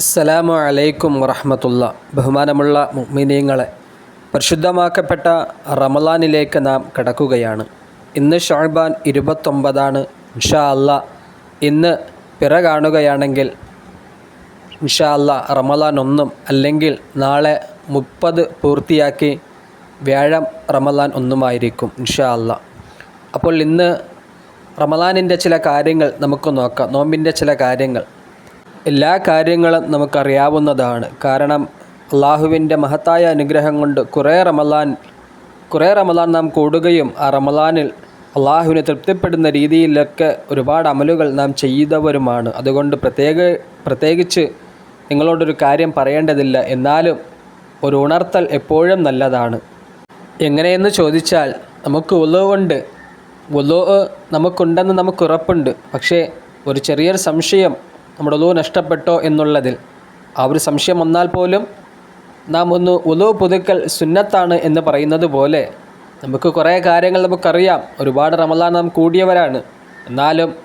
അസ്സലാമു അലൈക്കും വറഹമത്തുള്ള. ബഹുമാനമുള്ള മുഅ്മിനീങ്ങളെ പരിശുദ്ധമാക്കപ്പെട്ട റമലാനിലേക്ക് നാം കടക്കുകയാണ്. ഇന്ന് ഷാൻബാൻ ഇരുപത്തൊമ്പതാണ്. ഇൻഷാ അല്ല ഇന്ന് പിറ കാണുകയാണെങ്കിൽ ഇൻഷാ അല്ല റമലാൻ ഒന്നും അല്ലെങ്കിൽ നാളെ മുപ്പത് പൂർത്തിയാക്കി വ്യാഴം റമലാൻ ഒന്നുമായിരിക്കും ഇൻഷാ അല്ല അപ്പോൾ ഇന്ന് റമലാനിന്റെ ചില കാര്യങ്ങൾ നമുക്ക് നോക്കാം. നോമ്പിന്റെ ചില കാര്യങ്ങൾ. എല്ലാ കാര്യങ്ങളും നമുക്കറിയാവുന്നതാണ്. കാരണം അള്ളാഹുവിന്റെ മഹത്തായ അനുഗ്രഹം കൊണ്ട് കുറേ റമലാൻ കുറേ റമലാൻ നാം കൂടുകയും ആ റമലാനിൽ അള്ളാഹുവിനെ തൃപ്തിപ്പെടുന്ന രീതിയിലൊക്കെ ഒരുപാട് അമലുകൾ നാം ചെയ്തവരുമാണ്. അതുകൊണ്ട് പ്രത്യേക പ്രത്യേകിച്ച് നിങ്ങളോടൊരു കാര്യം പറയേണ്ടതില്ല. എന്നാലും ഒരു ഉണർത്തൽ എപ്പോഴും നല്ലതാണ്. എങ്ങനെയെന്ന് ചോദിച്ചാൽ നമുക്ക് ഉലോ ഉണ്ട് ഉലോ നമുക്കുണ്ടെന്ന് നമുക്ക് ഉറപ്പുണ്ട്. പക്ഷേ ഒരു ചെറിയൊരു സംശയം നമ്മുടെ ഒലു നഷ്ടപ്പെട്ടോ എന്നുള്ളതിൽ ആ ഒരു സംശയം വന്നാൽ പോലും നാം ഒന്ന് ഒലു പുതുക്കൽ സുന്നത്താണ് എന്ന് പറയുന്നത് പോലെ നമുക്ക് കുറേ കാര്യങ്ങൾ നമുക്കറിയാം. ഒരുപാട് റമലാൻ നാം കൂടിയവരാണ്. എന്നാലും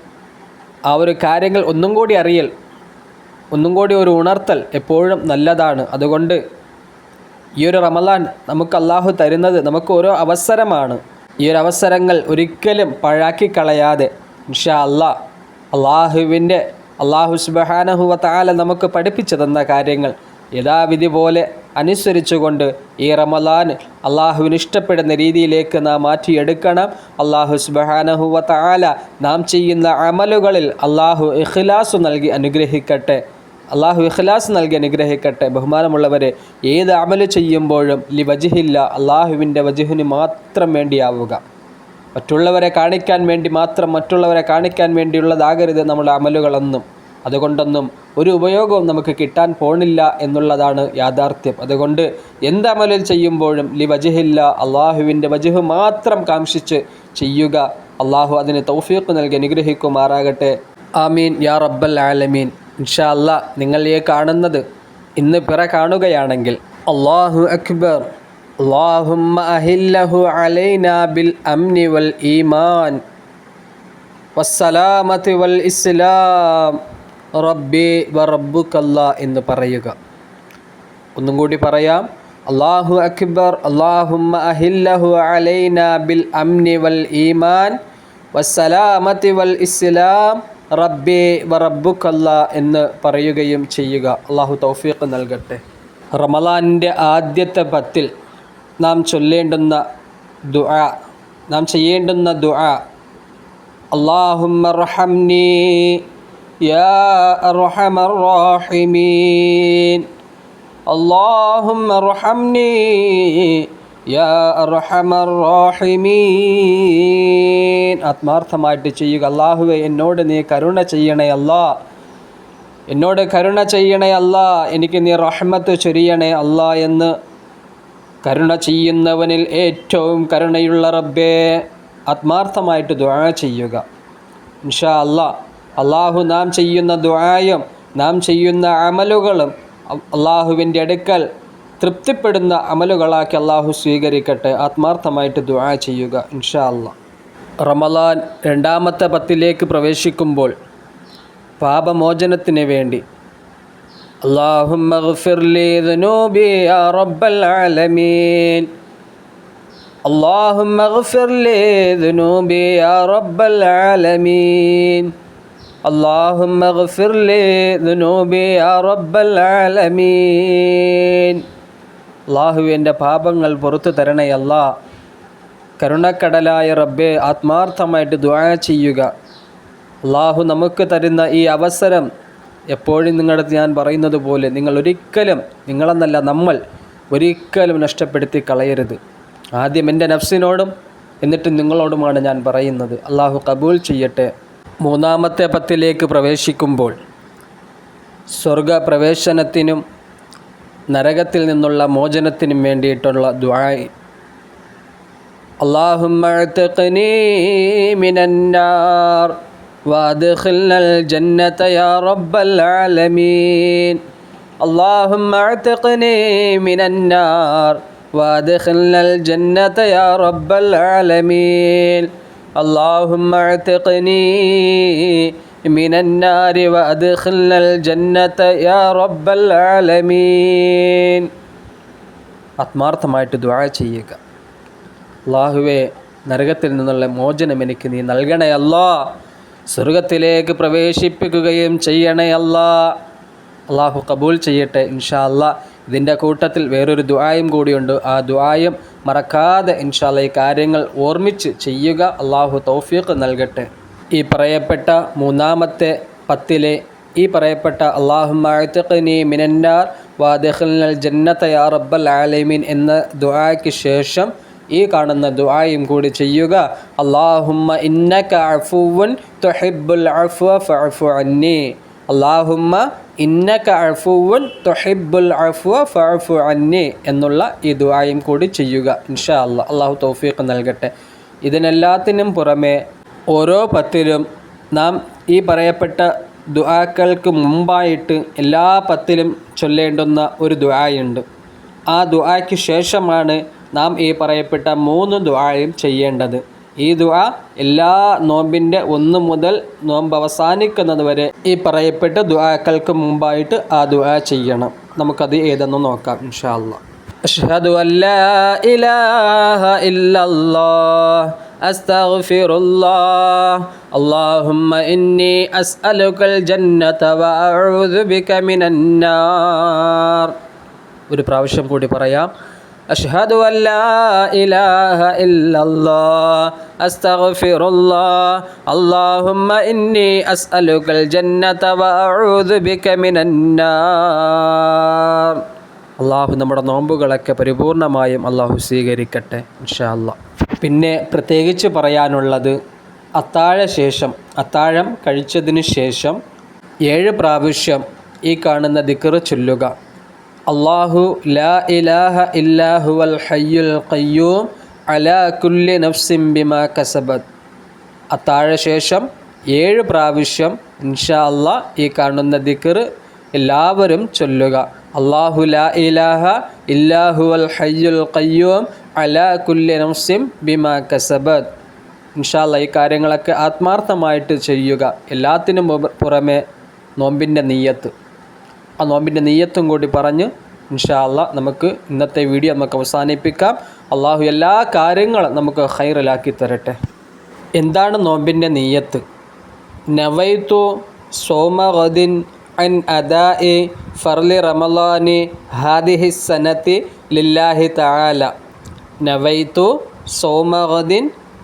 ആ ഒരു കാര്യങ്ങൾ ഒന്നും കൂടി അറിയൽ ഒന്നും കൂടി ഒരു ഉണർത്തൽ എപ്പോഴും നല്ലതാണ്. അതുകൊണ്ട് ഈ ഒരു റമലാൻ നമുക്ക് അള്ളാഹു തരുന്നത് നമുക്ക് ഓരോ അവസരമാണ്. ഈ ഒരു അവസരങ്ങൾ ഒരിക്കലും പഴാക്കി കളയാതെ ഇൻഷാ അല്ലാ അള്ളാഹുവിന്റെ അള്ളാഹു സുബഹാനഹുവ താല നമുക്ക് പഠിപ്പിച്ചു തന്ന കാര്യങ്ങൾ യഥാവിധി പോലെ അനുസരിച്ചുകൊണ്ട് ഈ റമലാൻ അള്ളാഹുവിന് ഇഷ്ടപ്പെടുന്ന രീതിയിലേക്ക് നാം മാറ്റിയെടുക്കണം. അള്ളാഹു സുബഹാനഹുവ താല നാം ചെയ്യുന്ന അമലുകളിൽ അള്ളാഹു ഇഖ്ലാസ് നൽകി അനുഗ്രഹിക്കട്ടെ. അള്ളാഹു ഇഖ്ലാസ് നൽകി അനുഗ്രഹിക്കട്ടെ. ബഹുമാനമുള്ളവരെ ഏത് അമൽ ചെയ്യുമ്പോഴും ലി വജിഹില്ല അള്ളാഹുവിന്റെ വജുഹിന് മാത്രം വേണ്ടിയാവുക. മറ്റുള്ളവരെ കാണിക്കാൻ വേണ്ടി മാത്രം മറ്റുള്ളവരെ കാണിക്കാൻ വേണ്ടിയുള്ളതാകരുത് നമ്മുടെ അമലുകളെന്നും. അതുകൊണ്ടൊന്നും ഒരു ഉപയോഗവും നമുക്ക് കിട്ടാൻ പോണില്ല എന്നുള്ളതാണ് യാഥാർത്ഥ്യം. അതുകൊണ്ട് എന്ത് അമലിൽ ചെയ്യുമ്പോഴും ലി വജഹില്ല അള്ളാഹുവിന്റെ വജുഹ് മാത്രം കാംക്ഷിച്ച് ചെയ്യുക. അള്ളാഹു അതിന് തൗഫീഖ് നൽകി അനുഗ്രഹിക്കുമാറാകട്ടെ. ആമീൻ. യാ റബ്ബൽ ആലമീൻ. ഇൻഷാ അല്ലാ നിങ്ങൾ ഈ കാണുന്നത് ഇന്ന് പിറ കാണുകയാണെങ്കിൽ അള്ളാഹു അക്ബർ. اللهم أهله علينا بالأمن والإيمان والسلامة والإسلام റബ്ബി വ റബ്ബുക്കല്ല എന്ന് പറയുക ഒന്നും കൂടി പറയാം അള്ളാഹു അക്ബർ അള്ളാഹുമ്മ അഹില്ലഹു അലൈന ബിൽ അംനി വൽ ഈമാൻ വസ്സലാമത്തി വൽ ഇസ്ലാം റബ്ബി വ റബ്ബുക്കല്ല എന്ന് പറയുകയും ചെയ്യുക അള്ളാഹു തൗഫീഖ് നൽകട്ടെ റമലാനിൻ്റെ ആദ്യത്തെ പത്തിൽ നാം ചൊല്ലേണ്ടുന്ന ദുആ നാം ചെയ്യേണ്ടുന്ന ദുആ. അള്ളാഹുമ്മർഹംനീ യാ യാ ആത്മാർത്ഥമായിട്ട് ചെയ്യുക. അള്ളാഹുവെ എന്നോട് നീ കരുണ ചെയ്യണേ അല്ലാ. എന്നോട് കരുണ ചെയ്യണേ അല്ലാ. എനിക്ക് നീ റഹ്മത്ത് ചൊരിയണേ അല്ലാ എന്ന് കരുണ ചെയ്യുന്നവനിൽ ഏറ്റവും കരുണയുള്ള റബ്ബേ ആത്മാർത്ഥമായിട്ട് ദുആ ചെയ്യുക. ഇൻഷാ അല്ലാ അള്ളാഹു നാം ചെയ്യുന്ന ദുആയും നാം ചെയ്യുന്ന അമലുകളും അള്ളാഹുവിന്റെ അടുക്കൽ തൃപ്തിപ്പെടുന്ന അമലുകളാക്കി അള്ളാഹു സ്വീകരിക്കട്ടെ. ആത്മാർത്ഥമായിട്ട് ദുആ ചെയ്യുക ഇൻഷാ അല്ലാ റമലാൻ രണ്ടാമത്തെ പത്തിലേക്ക് പ്രവേശിക്കുമ്പോൾ പാപമോചനത്തിന് വേണ്ടി اللهم اغفر لي ذنوبي يا رب العالمين اللهم اغفر لي ذنوبي يا رب العالمين اللهم اغفر لي ذنوبي يا رب العالمين അള്ളാഹു എൻ്റെ പാപങ്ങൾ പുറത്തു തരണയല്ല കരുണക്കടലായ റബ്ബെ ആത്മാർത്ഥമായിട്ട് ദുആ ചെയ്യുക അള്ളാഹു നമുക്ക് തരുന്ന ഈ അവസരം എപ്പോഴും നിങ്ങളുടെ ഞാൻ പറയുന്നത് പോലെ നിങ്ങൾ ഒരിക്കലും നിങ്ങളെന്നല്ല നമ്മൾ ഒരിക്കലും നഷ്ടപ്പെടുത്തി കളയരുത്. ആദ്യം എന്റെ നഫ്സിനോടും എന്നിട്ട് നിങ്ങളോടുമാണ് ഞാൻ പറയുന്നത്. അള്ളാഹു കബൂൽ ചെയ്യട്ടെ. മൂന്നാമത്തെ പത്തിലേക്ക് പ്രവേശിക്കുമ്പോൾ സ്വർഗപ്രവേശനത്തിനും നരകത്തിൽ നിന്നുള്ള മോചനത്തിനും വേണ്ടിയിട്ടുള്ള ദ്വായ് അള്ളാഹുമ്മ മിനന്നാർ وادخلنا الجنة يا رب العالمين اللهم اعتقني من النار وادخلنا الجنة يا رب العالمين اللهم اعتقني من النار وأدخلنا الجنة يا رب العالمين ആത്മാർത്ഥമായിട്ട് ദുആ ചെയ്യുക അള്ളാഹുവെ നരകത്തിൽ നിന്നുള്ള മോചനം എനിക്ക് നീ നൽകണേ അല്ലാ സ്വർഗത്തിലേക്ക് പ്രവേശിപ്പിക്കുകയും ചെയ്യണേ അല്ലാ. അള്ളാഹു കബൂൽ ചെയ്യട്ടെ ഇൻഷാ അല്ലാ. ഇതിന്റെ കൂട്ടത്തിൽ വേറൊരു ദുആയും കൂടിയുണ്ട്. ആ ദുആയും മറക്കാതെ ഇൻഷാല്ല ഈ കാര്യങ്ങൾ ഓർമ്മിച്ച് ചെയ്യുക. അള്ളാഹു തൗഫീഖ് നൽകട്ടെ. ഈ പറയപ്പെട്ട മൂന്നാമത്തെ പത്തിലെ ഈ പറയപ്പെട്ട അള്ളാഹുമാനി മിനന്നാർ വാദഖൽ ജന്നത്ത യാ റബ്ബൽ ആലമീൻ എന്ന ദുആയ്ക്ക് ശേഷം ഈ കാണുന്ന ദുആയും കൂടി ചെയ്യുക. അള്ളാഹുമ്മ ഇന്നക അഫുവൻ തുഹിബ്ബുൽ അഫ്വ അന്നി. അള്ളാഹുമ്മ ഇന്നക അഫുവൻ തുഹിബ്ബുൽ അഫ്വ അന്നി എന്നുള്ള ഈ ദുആയും കൂടി ചെയ്യുക. ഇൻഷാ അല്ലാ അള്ളാഹു തൗഫീഖ് നൽകട്ടെ. ഇതിനെല്ലാത്തിനും പുറമെ ഓരോ പത്തിലും നാം ഈ പറയപ്പെട്ട ദുആക്കൾക്ക് മുമ്പായിട്ട് എല്ലാ പത്തിലും ചൊല്ലേണ്ടുന്ന ഒരു ദുആയുണ്ട്. ആ ദുആയ്ക്ക് ശേഷമാണ് നാം ഈ പറയപ്പെട്ട മൂന്ന് ദുആയും ചെയ്യേണ്ടത് ഈ ദുആ എല്ലാ നോമ്പിൻ്റെ ഒന്ന് മുതൽ നോമ്പ് അവസാനിക്കുന്നത് വരെ ഈ പറയപ്പെട്ട ദുആക്കൾക്ക് മുമ്പായിട്ട് ആ ദുആ ചെയ്യണം നമുക്കത് ഏതെന്ന് നോക്കാം ഇൻഷാ അല്ലാ أشهد أن لا إله إلا الله أستغفر الله اللهم إني أسألك الجنة وأعوذ بك من النار ഒരു പ്രാവശ്യം കൂടി പറയാം أشهد أن لا إله إلا الله أستغفر الله اللهم إني أسألك الجنة وأعوذ بك من النار അള്ളാഹു നമ്മുടെ നോമ്പുകളൊക്കെ പരിപൂർണമായും അള്ളാഹു സ്വീകരിക്കട്ടെ ഇൻഷാ അല്ലാ പിന്നെ പ്രത്യേകിച്ച് പറയാനുള്ളത് അത്താഴ ശേഷം അത്താഴം കഴിച്ചതിന് ശേഷം ഏഴ് പ്രാവശ്യം ഈ കാണുന്ന ദിക്കറ് ചൊല്ലുക അള്ളാഹു ലാ ഇലാഹ ഇല്ലാഹു അൽ ഹയ്യുൽ ഖയ്യൂം അലാ കുല്ലി നഫ്സിം ബിമാ കസബത്. അത്താഴ ശേഷം ഏഴ് പ്രാവശ്യം ഇൻഷാ അള്ളാ ഈ കാണുന്ന ദിക്ർ എല്ലാവരും ചൊല്ലുക. അള്ളാഹു ലാ ഇലാഹ ഇല്ലാഹു അൽ ഹയ്യുൽ ഖയ്യൂം അലാ കുല്ലി നഫ്സിം ബിമാ കസബത്. ഇൻഷാല്ല ഈ കാര്യങ്ങളൊക്കെ ആത്മാർത്ഥമായിട്ട് ചെയ്യുക. എല്ലാത്തിനും പുറമെ നോമ്പിന്റെ നീയത്ത്. ആ നോമ്പിന്റെ നീയത്തും കൂടി പറഞ്ഞ് ഇൻഷാല്ല നമുക്ക് ഇന്നത്തെ വീഡിയോ നമുക്ക് അവസാനിപ്പിക്കാം. അള്ളാഹു എല്ലാ കാര്യങ്ങളും നമുക്ക് ഹൈറലാക്കി തരട്ടെ. എന്താണ് നോമ്പിന്റെ നീയത്ത് നവൈത്തു സോമഗദിൻ അൻ അദാ എ ഫർലി റമലാനി ഹാദിഹി സനത്തി ലില്ലാഹി താല നവൈത്തു സോമഗദിൻ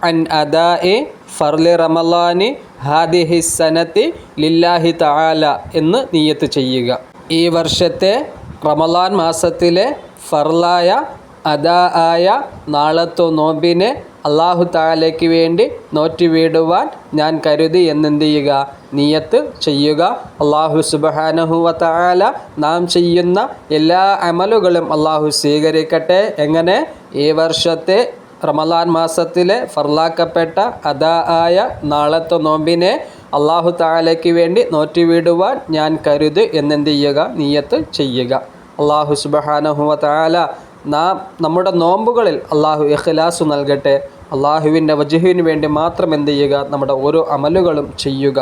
അൻ അദാ എ ഫർലി റമലാനി ഹാദിഹി സനത്തി ലില്ലാഹി താല എന്ന് നീയത്ത് ചെയ്യുക. ഈ വർഷത്തെ റമലാൻ മാസത്തിലെ ഫർലായ അദാ ആയ നാളത്തു നോമ്പിനെ അള്ളാഹു താലയ്ക്ക് വേണ്ടി നോറ്റുവീടുവാൻ ഞാൻ കരുതി എന്നെന്ത് ചെയ്യുക? നീയത്ത് ചെയ്യുക. അള്ളാഹു സുബഹാനഹുവ താല നാം ചെയ്യുന്ന എല്ലാ അമലുകളും അള്ളാഹു സ്വീകരിക്കട്ടെ. എങ്ങനെ? ഈ വർഷത്തെ റമലാൻ മാസത്തിലെ ഫർലാക്കപ്പെട്ട അദാ ആയ നാളത്തെ നോമ്പിനെ അള്ളാഹു താലയ്ക്ക് വേണ്ടി നോറ്റുവിടുവാൻ ഞാൻ കരുത് എന്നെന്ത് ചെയ്യുക നീയത്ത് ചെയ്യുക. അള്ളാഹു സുബഹാനഹുവ താല നാം നമ്മുടെ നോമ്പുകളിൽ അള്ളാഹു ഇഖ്ലാസു നൽകട്ടെ. അള്ളാഹുവിന്റെ വജുഹുവിന് വേണ്ടി മാത്രം എന്ത് ചെയ്യുക നമ്മുടെ ഓരോ അമലുകളും ചെയ്യുക.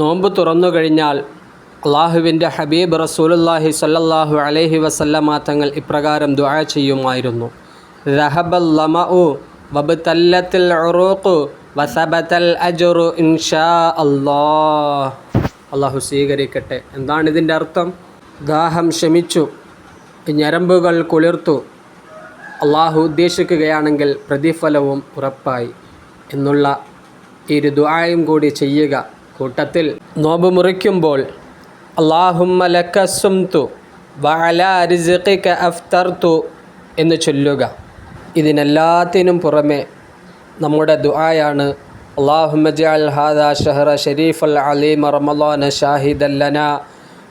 നോമ്പ് തുറന്നു കഴിഞ്ഞാൽ അള്ളാഹുവിന്റെ ഹബീബ് റസൂലുല്ലാഹി സല്ലല്ലാഹു അലൈഹി വസല്ലമ തങ്ങൾ ഇപ്രകാരം ദുആ ചെയ്യുമായിരുന്നു. റഹബൽ ലമഉ വബ്തല്ലത്തിൽ ഉറൂഖു വസബത്തൽ അജുറു ഇൻഷാ അല്ലാഹ് അള്ളാഹു സ്വീകരിക്കട്ടെ. എന്താണ് ഇതിന്റെ അർത്ഥം? ദാഹം ശമിച്ചു ഞരമ്പുകൾ കുളിർത്തു. അള്ളാഹു ഉദ്ദേശിക്കുകയാണെങ്കിൽ പ്രതിഫലവും ഉറപ്പായി എന്നുള്ള ഈ ഒരു ദുആയും കൂടി ചെയ്യുക. കൂട്ടത്തിൽ നോമ്പ് മുറിക്കുമ്പോൾ അള്ളാഹുമ്മ ലക്കസുംതു വഅല റിസ്ഖിക അഫ്തർതു എന്ന് ചൊല്ലുക. ഇതിനെല്ലാത്തിനും പുറമെ നമ്മുടെ ദുആയാണ് اللهم اجعل هذا شهر شريف العليم رمضان شاهدا لنا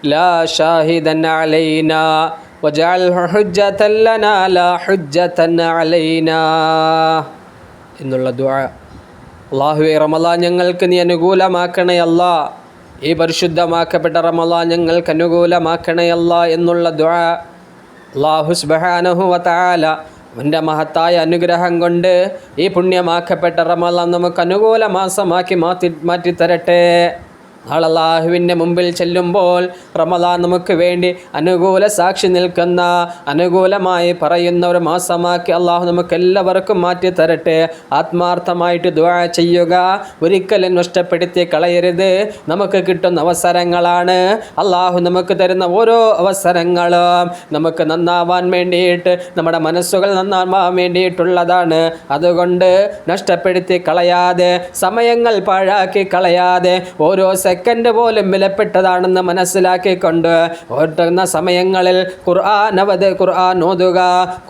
لا شاهدا علينا واجعله حجة لنا لا حجة علينا എന്നുള്ള ദുആ അള്ളാഹുവെ റമലാൻ ഞങ്ങൾക്ക് നീ അനുകൂലമാക്കണേ അല്ലാ ഈ പരിശുദ്ധമാക്കപ്പെട്ട റമലാൻ ഞങ്ങൾക്ക് അനുകൂലമാക്കണേ അല്ലാ എന്നുള്ള ദുആ അള്ളാഹു സുബ്ഹാനഹു വതആല അവന്റെ മഹത്തായ അനുഗ്രഹം കൊണ്ട് ഈ പുണ്യമാക്കപ്പെട്ട റമലാൻ നമുക്ക് അനുകൂല മാസമാക്കി മാറ്റി മാറ്റിത്തരട്ടെ. നാളെ അള്ളാഹുവിന്റെ മുമ്പിൽ ചെല്ലുമ്പോൾ റമദാൻ നമുക്ക് വേണ്ടി അനുകൂല സാക്ഷി നിൽക്കുന്ന അനുകൂലമായി പറയുന്ന ഒരു മാസമാക്കി അള്ളാഹു നമുക്ക് എല്ലാവർക്കും മാറ്റി തരട്ടെ. ആത്മാർത്ഥമായിട്ട് ദുആ ചെയ്യുക. ഒരിക്കലും നഷ്ടപ്പെടുത്തി കളയരുത്. നമുക്ക് കിട്ടുന്ന അവസരങ്ങളാണ്. അള്ളാഹു നമുക്ക് തരുന്ന ഓരോ അവസരങ്ങളും നമുക്ക് നന്നാവാൻ വേണ്ടിയിട്ട് നമ്മുടെ മനസ്സുകൾ നന്നാവാൻ വേണ്ടിയിട്ടുള്ളതാണ്. അതുകൊണ്ട് നഷ്ടപ്പെടുത്തി കളയാതെ സമയങ്ങൾ പാഴാക്കി കളയാതെ ഓരോ സെക്കൻഡ് പോലും വിലപ്പെട്ടതാണെന്ന് മനസ്സിലാക്കിക്കൊണ്ട് ഓട്ടുന്ന സമയങ്ങളിൽ ഖുർആൻ അവത് ഖുർആൻ ഓതുക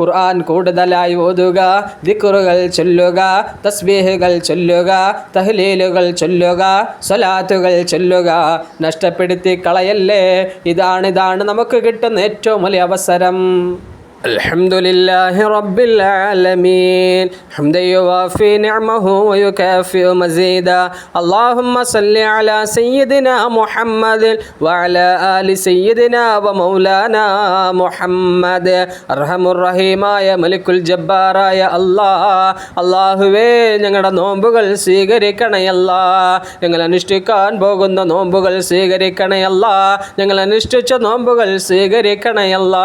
ഖുർആൻ കൂടുതലായി ഓതുക ദിക്കുറുകൾ ചൊല്ലുക തസ്ബീഹുകൾ ചൊല്ലുക തഹ്ലീലുകൾ ചൊല്ലുക സ്വലാത്തുകൾ ചൊല്ലുക. നഷ്ടപ്പെടുത്തി കളയല്ലേ? ഇതാണ് ഇതാണ് നമുക്ക് കിട്ടുന്ന ഏറ്റവും വലിയ അവസരം. الحمد لله رب العالمين حمدا يوافي نعمه ويكافئ مزيدا اللهم صل على سيدنا محمد وعلى آل سيدنا ومولانا محمد അർഹമു റഹീമായ മലിക്കുൽ ജബ്ബാറായ അല്ലാ അള്ളാഹുവേ ഞങ്ങളുടെ നോമ്പുകൾ സ്വീകരിക്കണയല്ല. ഞങ്ങൾ അനുഷ്ഠിക്കാൻ പോകുന്ന നോമ്പുകൾ സ്വീകരിക്കണയല്ല. ഞങ്ങൾ അനുഷ്ഠിച്ച നോമ്പുകൾ സ്വീകരിക്കണയല്ല.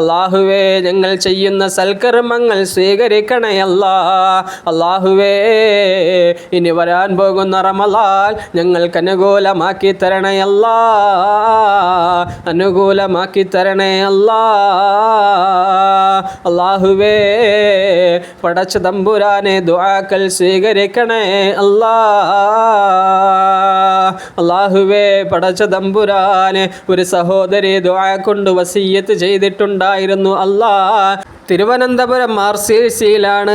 അള്ളാഹുവേ ഞങ്ങൾ ചെയ്യുന്ന സൽക്കർമ്മങ്ങൾ സ്വീകരിക്കണയല്ല അള്ളാഹുവേ ഇനി വരാൻ പോകുന്ന റമലാൽ ഞങ്ങൾക്ക് അനുകൂലമാക്കി തരണയല്ല അനുകൂലമാക്കി തരണയല്ല അള്ളാഹുവേ പടച്ച തമ്പുരാനെ ദുവാക്കൾ സ്വീകരിക്കണേ അല്ലാ. അള്ളാഹുവേ പടച്ച തമ്പുരാനെ ഒരു സഹോദരി ദുആ കൊണ്ട് വസീയത്ത് ചെയ്തിട്ടുണ്ടായിരുന്നു അല്ലാ. തിരുവനന്തപുരം ആർ സി സിയിലാണ്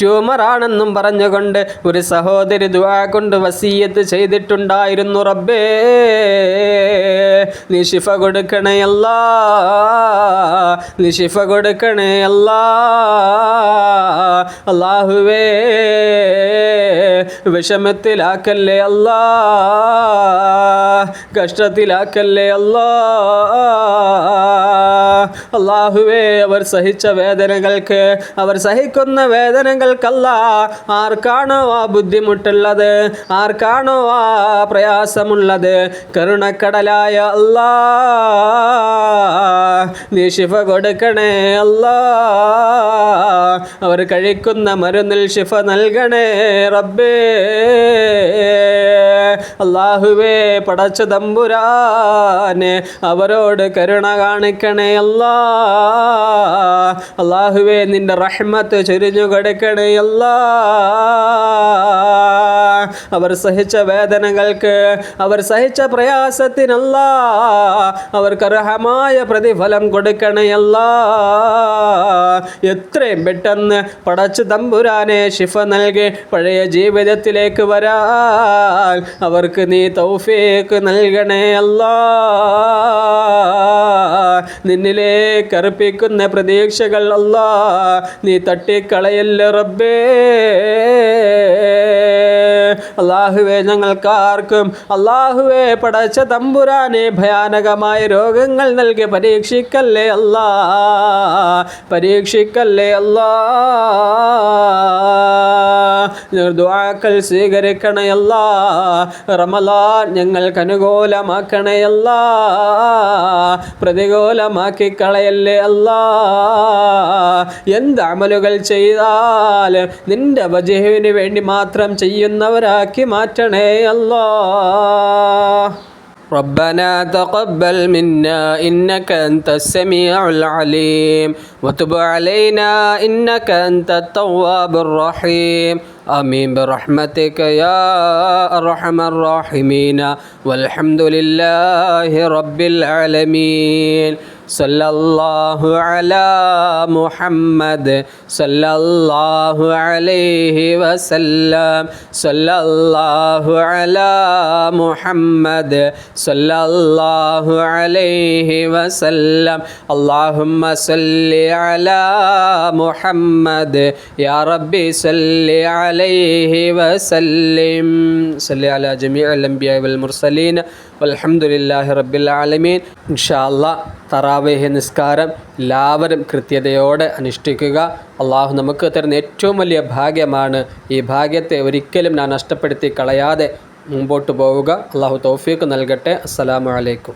ട്യൂമറാണെന്നും പറഞ്ഞുകൊണ്ട് ഒരു സഹോദരി ദുആ കൊണ്ട് വസീയത്ത് ചെയ്തിട്ടുണ്ടായിരുന്നു റബ്ബേ. നീ ശിഫ കൊടുക്കണേ അല്ലാ നീ ശിഫ കൊടുക്കണേ അല്ലാ അള്ളാഹുവേ വിഷമത്തിലാക്കല്ലേ അല്ലാ കഷ്ടത്തിലാക്കല്ലേ അല്ലാ അള്ളാഹുവേ അവർ സഹിച്ച വേദനകൾക്ക് അവർ സഹിക്കുന്ന വേദനകൾക്കല്ല ആർക്കാണോ ആ ബുദ്ധിമുട്ടുള്ളത് ആർക്കാണോ ആ പ്രയാസമുള്ളത്? കരുണക്കടലായ അല്ലാ നീ കൊടുക്കണേ അല്ലാ അവർ കഴിക്കുന്ന മരുന്നിൽ ശിഫ നൽകണേ റബ്ബേ. അള്ളാഹുവേ പടച്ച തമ്പുരാനെ അവരോട് കരുണ കാണിക്കണേ അല്ലാ. അള്ളാഹുവേ നിന്റെ റഹ്മത്ത് ചൊരിഞ്ഞു കൊടുക്കണേ അല്ലാ. അവർ സഹിച്ച വേദനകൾക്ക് അവർ സഹിച്ച പ്രയാസത്തിനല്ല. അവർക്ക് അർഹമായ പ്രതിഫലം കൊടുക്കണയല്ല എത്രയും പെട്ടെന്ന് പടച്ചു തമ്പുരാനെ ശിഫ നൽകി പഴയ ജീവിതത്തിലേക്ക് വരാൻ അവർക്ക് നീ തൗഫേക്ക് നൽകണേ അല്ലാ. നിന്നിലേക്ക് അർപ്പിക്കുന്ന പ്രതീക്ഷകൾ അല്ലാ. നീ തട്ടിക്കളയല്ല റബ്ബേ. അള്ളാഹുവെ ഞങ്ങൾക്കാർക്കും അള്ളാഹുവെ പടച്ച തമ്പുരാനെ ഭയാനകമായ രോഗങ്ങൾ നൽകി പരീക്ഷിക്കല്ലേ അല്ലാ. പരീക്ഷിക്കല്ലേ അല്ലാ. ദുആക്കൾ സ്വീകരിക്കണയല്ല. റമലാൻ ഞങ്ങൾക്ക് അനുകൂലമാക്കണയല്ല പ്രതികൂലമാക്കി കളയല്ലേ അല്ല. എന്ത് അമലുകൾ ചെയ്താൽ നിന്റെ വജഹുവിന് വേണ്ടി മാത്രം ചെയ്യുന്നവരാക്കി മാറ്റണേ അല്ലാ. ربنا تقبل منا إنك أنت السميع العليم. وتب علينا إنك أنت التواب الرحيم. آمين برحمتك يا أرحم الراحمين. والحمد لله رب العالمين. صلى الله على محمد صلى الله عليه وسلم. صلى الله على محمد صلى الله عليه وسلم. اللهم صل على محمد. يا ربي صل عليه وسلم. صل على جميع الأنبياء والمرسلين. والحمد لله رب العالمين. إن شاء الله തറാവേഹ് നിസ്കാരം എല്ലാവരും കൃത്യതയോടെ അനുഷ്ഠിക്കുക. അള്ളാഹു നമുക്ക് തരുന്ന ഏറ്റവും വലിയ ഭാഗ്യമാണ് ഈ ഭാഗ്യത്തെ ഒരിക്കലും ഞാൻ നഷ്ടപ്പെടുത്തി കളയാതെ മുമ്പോട്ട് പോവുക. അള്ളാഹു തോഫീക്ക് നൽകട്ടെ. അസ്സലാമു അലൈക്കും.